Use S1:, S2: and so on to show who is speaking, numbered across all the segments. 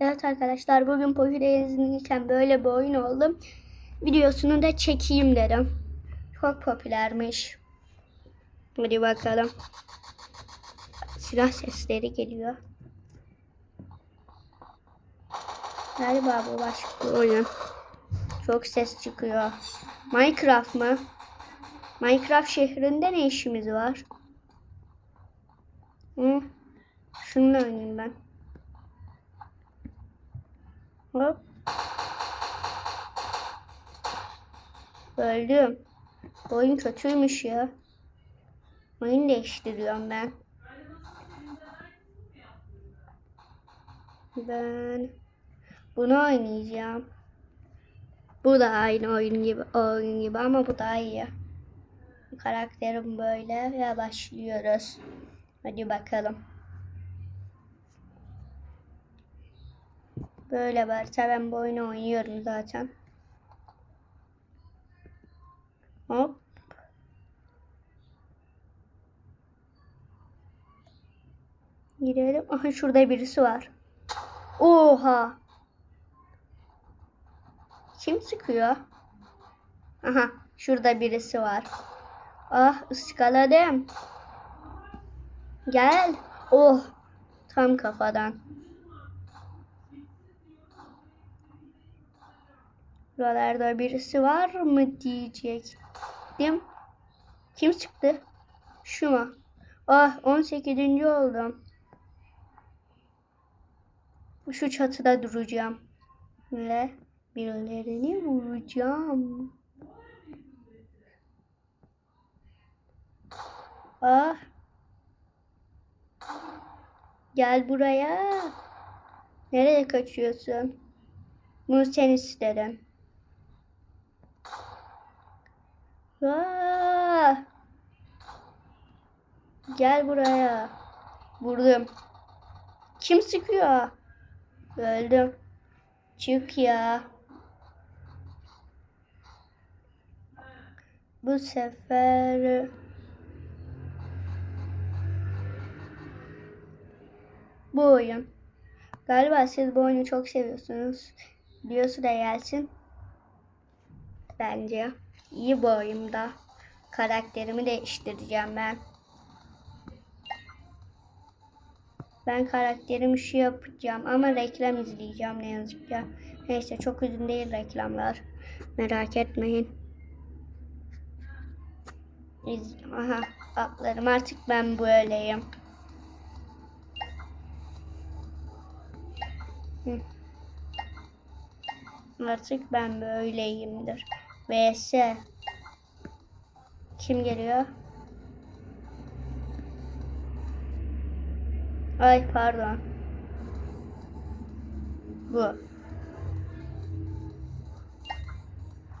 S1: Evet arkadaşlar bugün popülerizmiyken böyle bir oyun oldum. Videosunu da çekeyim dedim. Çok popülermiş. Hadi bakalım. Silah sesleri geliyor. Galiba bu başka oyun. Çok ses çıkıyor. Minecraft mı? Minecraft şehrinde ne işimiz var? Hı? Şununla oynayayım ben. Hop. Öldüm. Oyun kötüymüş ya. Oyun değiştiriyorum ben. Ben bunu oynayacağım. Bu da aynı oyun gibi oyun gibi ama bu daha iyi. Karakterim böyle ve başlıyoruz. Hadi bakalım. Böyle varsa ben bu oyunu oynuyorum zaten. Hop. Girelim. Aha şurada birisi var. Oha. Kim sıkıyor? Aha şurada birisi var. Ah ıskaladım. Gel. Oh. Tam kafadan. Buralarda birisi var mı diyecektim. Kim çıktı? Şu mu? Ah 18. oldum. Şu çatıda duracağım. Ve birilerini vuracağım. Ah. Gel buraya. Nereye kaçıyorsun? Bunu sen istedin. Aa! Gel buraya. Vurdum. Kim sıkıyor? Öldüm. Çık ya. Bu sefer bu oyun. Galiba siz bu oyunu çok seviyorsunuz. Videosu da gelsin. Bence iyi bu oyunda. Karakterimi değiştireceğim ben. Ben karakterimi şu yapacağım ama reklam izleyeceğim ne yazık ki. Neyse çok uzun değil reklamlar. Merak etmeyin. Aha atlarım artık ben böyleyim. Hı. Artık ben böyleyimdir. VS. Kim geliyor? Ay pardon. Bu.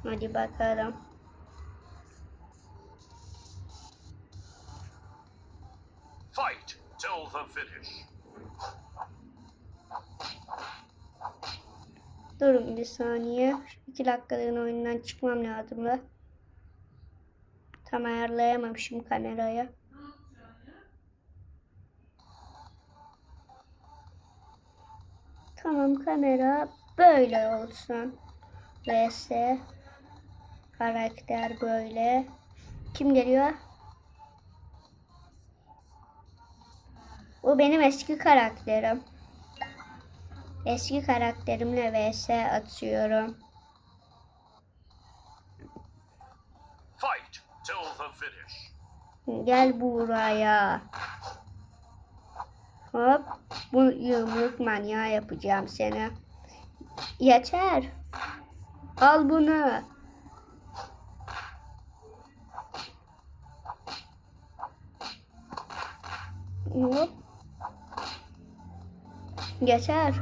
S1: Hadi bakalım.
S2: Fight till the finish.
S1: Durun bir saniye. Şu iki dakikalığına oyundan çıkmam lazım da. Tam ayarlayamamışım kamerayı. Tamam kamera böyle olsun. VS karakter böyle. Kim geliyor? O benim eski karakterim. Eski karakterimle vs atıyorum. Gel buraya. Hop. Bu yumruk manyağı yapacağım seni. Yeter. Al bunu. Hop. Geçer.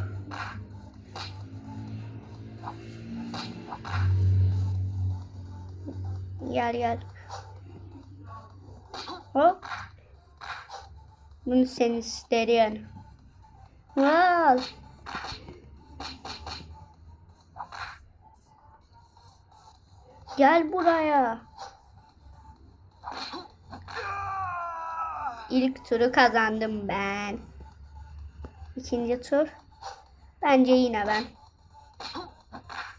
S1: Gel gel. Hop. Bunu sen isterin. Al. Gel buraya. İlk turu kazandım ben. İkinci tur. Bence yine ben.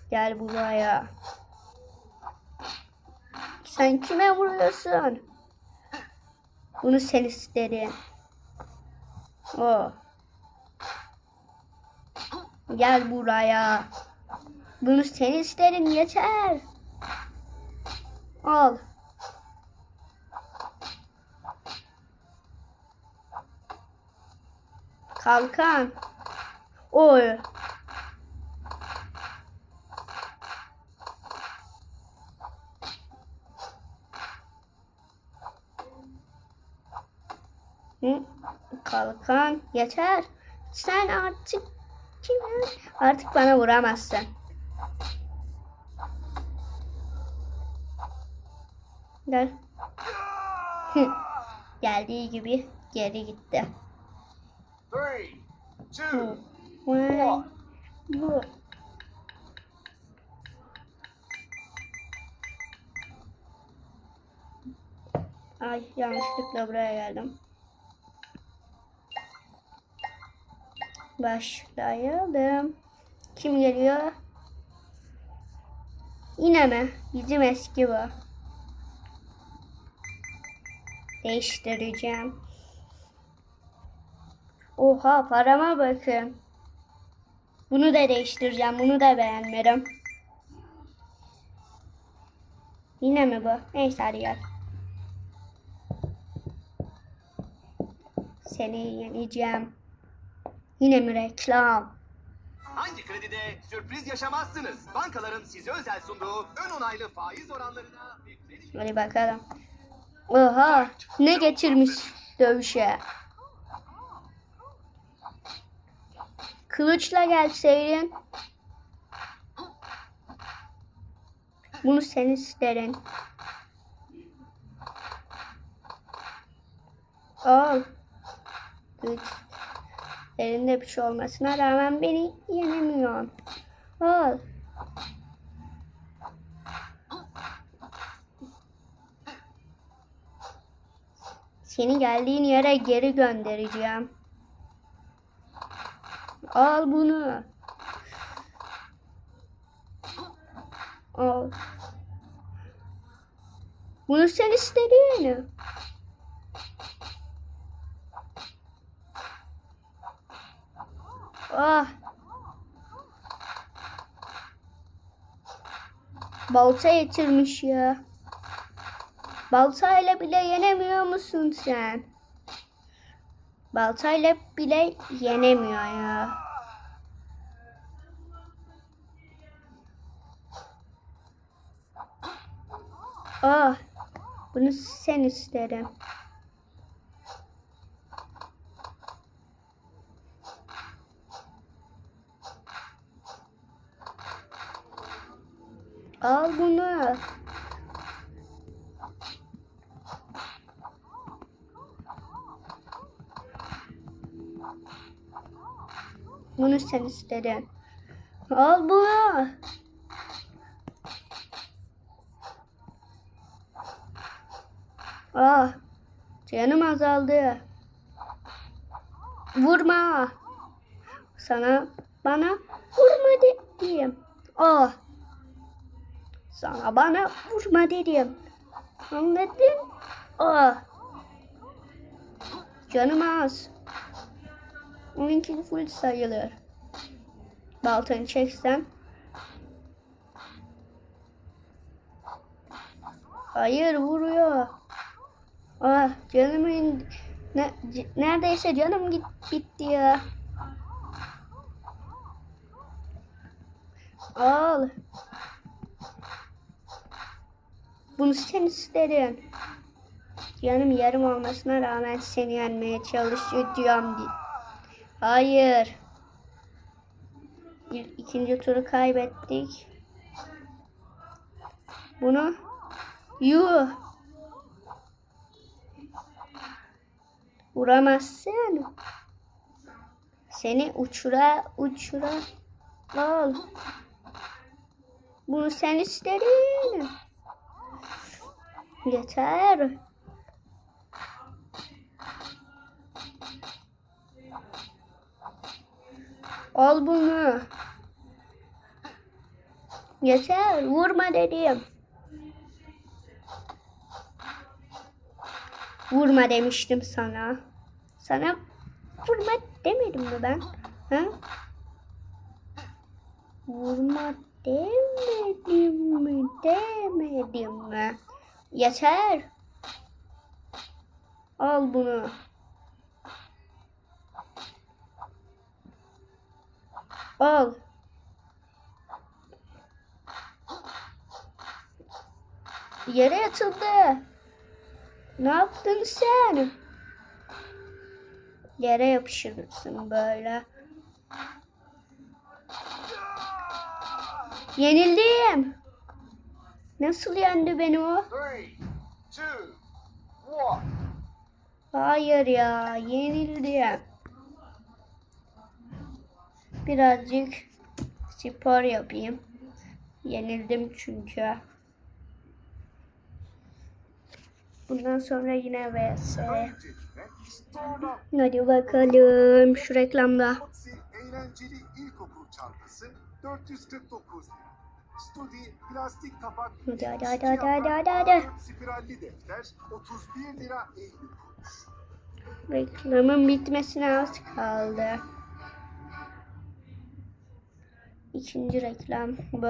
S1: Gel buraya. Sen kime vuruyorsun? Bunu sen istedin. O. Gel buraya. Bunu sen istedin yeter. Al. Kalkan. Oy. Hı, Kalkan yeter. Sen artık kime? Artık bana vuramazsın. Gel. Geldiği gibi geri gitti.
S2: Three, two.
S1: Ay yanlışlıkla buraya geldim. Başlayalım. Kim geliyor? Yine mi? Bizim eski bu. Değiştireceğim. Oha parama bakın. Bunu da değiştireceğim. Bunu da beğenmedim. Yine mi bu? Neyse hadi gel. Seni yeneceğim. Yine mi reklam?
S3: Hangi kredide sürpriz yaşamazsınız? Bankaların size özel sunduğu ön onaylı faiz oranlarına bir kredi
S1: Hadi bakalım. Oha ne getirmiş dövüşe. Kılıçla gelseydin. Bunu sen isterin. Al. Güç. Elinde bir şey olmasına rağmen beni yenemiyorsun. Al. Seni geldiğin yere geri göndereceğim. Al bunu. Al. Bunu sen istedin. Ah. Balta getirmiş ya. Baltayla bile yenemiyor musun sen? Baltayla bile yenemiyor ya. Ah, bunu sen isterim. Sen istedin. Al bunu. Ah, canım azaldı. Vurma. Sana, bana vurma dedim. Ah. Sana bana vurma dedim. Anladın? Ah. Canım az. Onunki full sayılır. Baltanı çeksen. Hayır vuruyor. Ah canımın ne, neredeyse canım git bitti ya. Al. Bunu sen istedin. Canım yarım olmasına rağmen seni yenmeye çalışacağım. Hayır. İkinci turu kaybettik. Bunu yuh. Vuramazsın. Seni uçura uçura al. Bunu sen istedin. Yeter. Al bunu. Yeter. Vurma dedim. Vurma demiştim sana. Sana vurma demedim mi ben? Ha? Vurma demedim mi? Demedim mi? Yeter. Al bunu. Al. Yere yatıldı. Ne yaptın sen? Yere yapışırsın böyle. Yenildim. Nasıl yendi beni o?
S2: Three, two, one.
S1: Hayır ya, yenildim. Birazcık spor yapayım. Yenildim çünkü. Bundan sonra yine vs. Hadi bakalım şu reklamda.
S2: Eğlenceli İlkokul Çantası 449 lira. Studi plastik kapak
S1: Hadi, hadi,
S2: 72
S1: hadi, hadi, hadi, hadi.
S2: A4 Spiralli defter 31 lira 50 kuruş.
S1: Reklamın bitmesine az kaldı. İkinci reklam bu.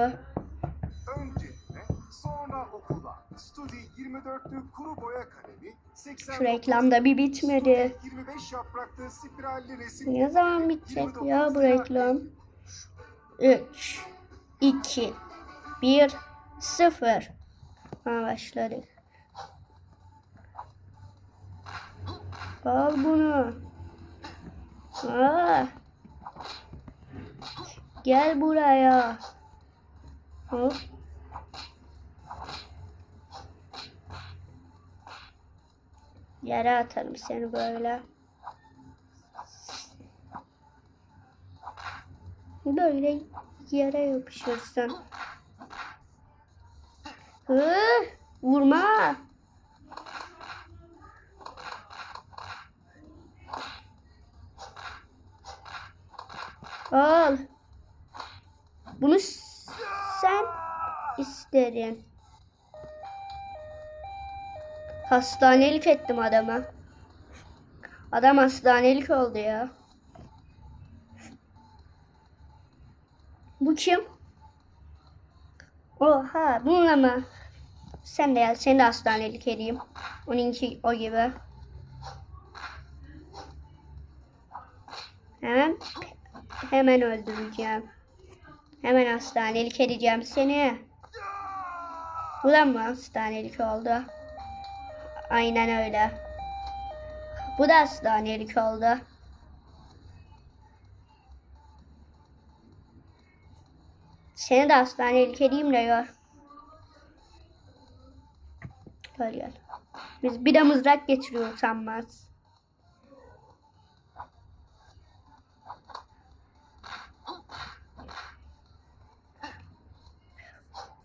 S2: Öncelikle sonra okula. Studi 24'lü kuru boya kalemi 80
S1: Şu reklam da bir bitmedi.
S2: 25 yapraklı spiralli resim
S1: Ne zaman bitecek ya bu reklam? 3, 2, 1, 0. Ha başladık. Al bunu. Aa. Gel buraya. Hop. Yere atarım seni böyle. Böyle yere yapışırsın. Hı, vurma. Al. Bunu sen isterin. Hastanelik ettim adama. Adam hastanelik oldu ya. Bu kim? Oha bununla mı? Sen de gel seni de hastanelik edeyim. Onunki o gibi. Hemen hemen öldüreceğim. Hemen hastanelik edeceğim seni. Bu da mı hastanelik oldu? Aynen öyle. Bu da hastanelik oldu. Seni de hastanelik edeyim de gör. Gel gel. Biz bir de mızrak getiriyor utanmaz.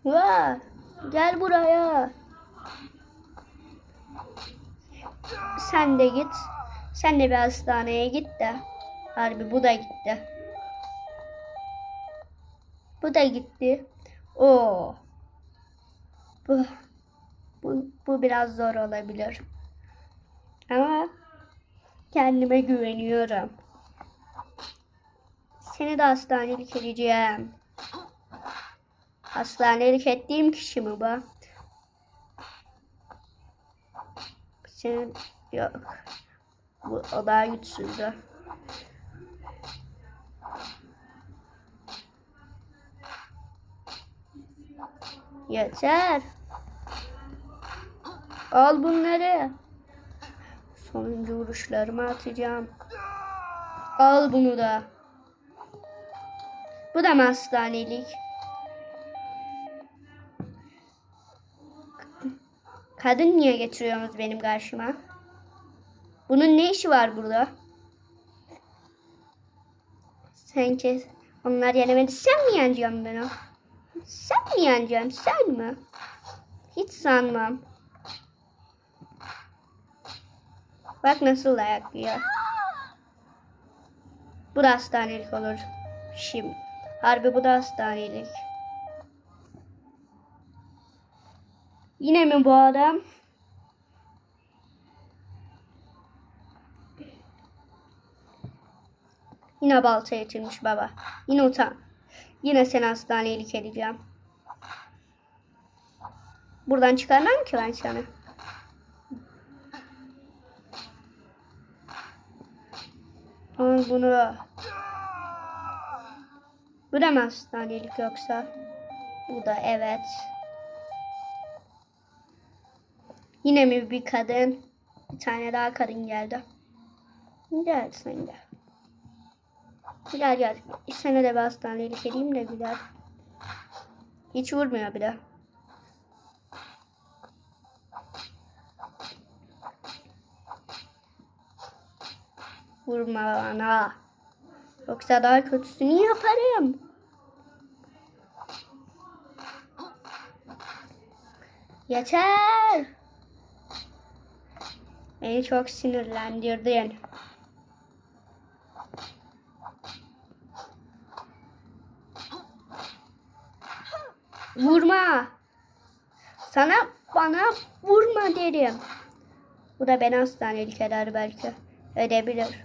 S1: Vaa, gel buraya. Sen de git. Sen de bir hastaneye git de. Harbi bu da gitti. Bu da gitti. Oo. Bu, bu, bu biraz zor olabilir. Ama kendime güveniyorum. Seni de hastanelik edeceğim. Hastanelik ettiğim kişi mi bu? Senin yok. Bu o daha güçsüzdü. Yeter. Al bunları. Sonuncu vuruşlarımı atacağım. Al bunu da. Bu da mı hastanelik? Kadın niye getiriyorsunuz benim karşıma? Bunun ne işi var burada? Sen kes. Onlar yenemedi. Sen mi yeneceksin beni? Sen mi yeneceksin? Sen mi? Hiç sanmam. Bak nasıl dayak yiyor. Bu da hastanelik olur. Şimdi. Harbi bu da hastanelik. Yine mi bu adam? Yine balta getirmiş baba. Yine utan. Yine seni hastanelik edeceğim. Buradan çıkarmam ki ben seni. Al bunu. Bu da mı hastanelik yoksa? Bu da evet. Yine mi bir kadın? Bir tane daha kadın geldi. Gel sen gel. Gel gel. Sana de bir hastanelik edeyim de güzel. Hiç vurmuyor bir de. Vurma bana. Yoksa daha kötüsünü yaparım. Yeter. Beni çok sinirlendirdin. Vurma. Sana bana vurma derim. Bu da beni hastanelik eder belki. Edebilir.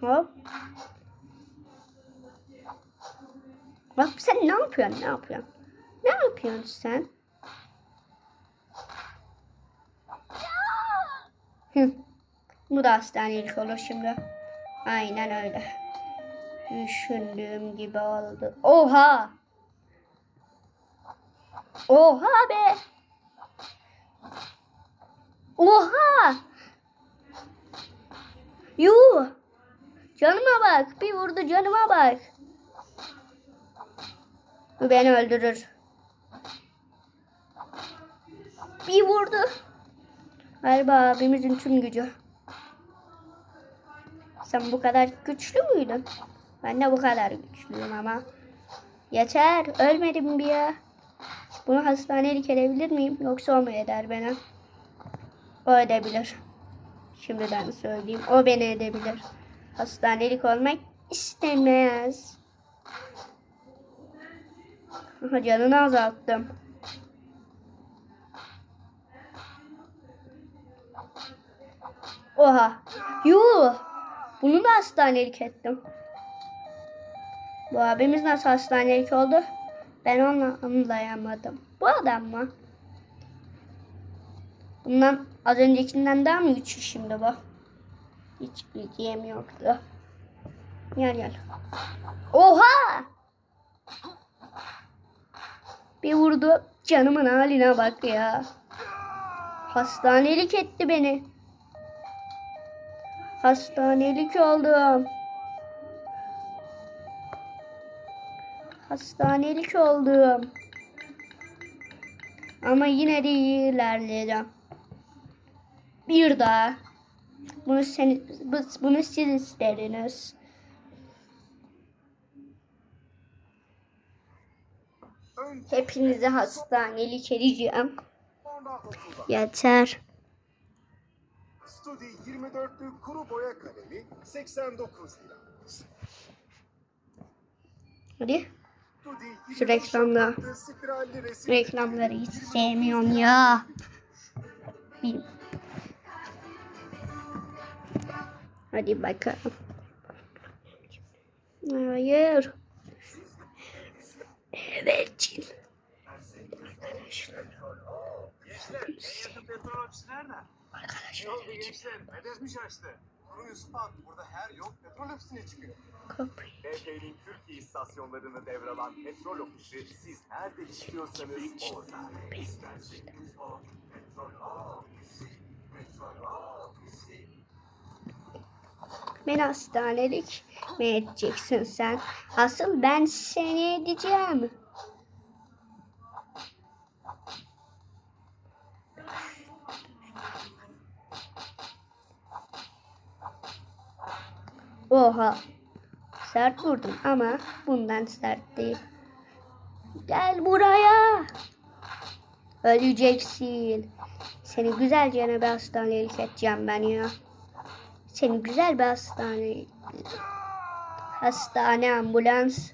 S1: Hop. Bak sen ne yapıyorsun? Ne yapıyorsun? Ne yapıyorsun sen? Hı. Bu da hastanelik olur şimdi. Aynen öyle. Düşündüğüm gibi oldu. Oha! Oha be! Oha! Yuh! Canıma bak. Bir vurdu canıma bak. Bu beni öldürür. Bir vurdu. Galiba abimizin tüm gücü. Sen bu kadar güçlü müydün? Ben de bu kadar güçlüyüm ama. Yeter. Ölmedim bir ya. Bunu hastanelik edebilir miyim? Yoksa o mu eder beni? O edebilir. Şimdiden söyleyeyim. O beni edebilir. Hastanelik olmak istemez. Canını azalttım. Oha. Yuh. Bunu da hastanelik ettim. Bu abimiz nasıl hastanelik oldu? Ben onu anlayamadım. Bu adam mı? Bundan az öncekinden daha mı güçlü şimdi bu? Hiç bilgim yoktu. Gel gel. Oha! Bir vurdu. Canımın haline bak ya. Hastanelik etti beni. Hastanelik oldum. Hastanelik oldum. Ama yine de iyi ilerleyeceğim. Bir daha. Bunu sen, bu- bunu siz istediniz.
S2: Önce
S1: Hepinizi hastanelik edeceğim. Yeter.
S2: Studi 24'lük kuru boya kalemi 89 lira.
S1: Hadi. Şu reklamda.
S2: 24'lük spiralli resim
S1: Reklamları hiç sevmiyorum ya. Hadi bakalım. Hayır. Evet Cin. Arkadaşlar.
S3: Yakın petrol ofisi nerede?
S1: Arkadaşlar.
S3: Gençler? Şaştı?
S2: Durun Yusuf abi burada her yol petrol ofisine çıkıyor.
S3: BP'nin Türkiye istasyonlarını devralan petrol ofisi siz nerede istiyorsanız orada. İsterseniz o petrol ofisi, petrol ofisi.
S1: Beni hastanelik mi edeceksin sen? Asıl ben seni edeceğim. Oha. Sert vurdum ama bundan sert değil. Gel buraya. Öleceksin. Seni güzelce bir hastanelik edeceğim ben ya. Seni güzel bir hastane... Hastane ambulans.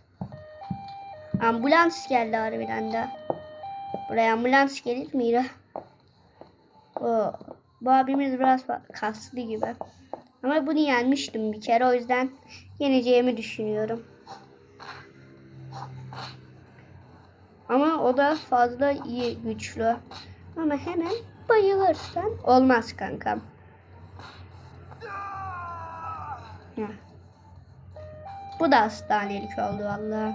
S1: Ambulans geldi harbiden de. Buraya ambulans gelir mi ya? O, bu abimiz biraz kaslı gibi. Ama bunu yenmiştim bir kere o yüzden yeneceğimi düşünüyorum. Ama o da fazla iyi güçlü. Ama hemen bayılırsan olmaz kankam. Bu da hastanelik oldu vallahi.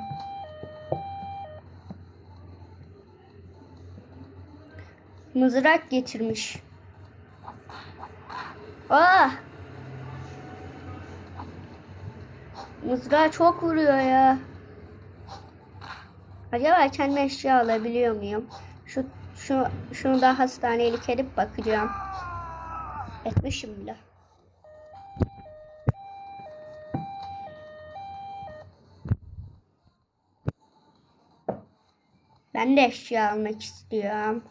S1: Mızrak getirmiş. Ah! Mızrağı çok vuruyor ya. Acaba kendi eşya alabiliyor muyum? Şu şu şunu da hastanelik edip bakacağım. Etmişim bile. Ben de eşya almak istiyorum.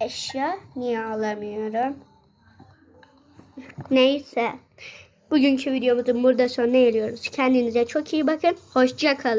S1: Eşya niye alamıyorum? Neyse. Bugünkü videomuzun burada sonuna geliyoruz. Kendinize çok iyi bakın. Hoşça kalın.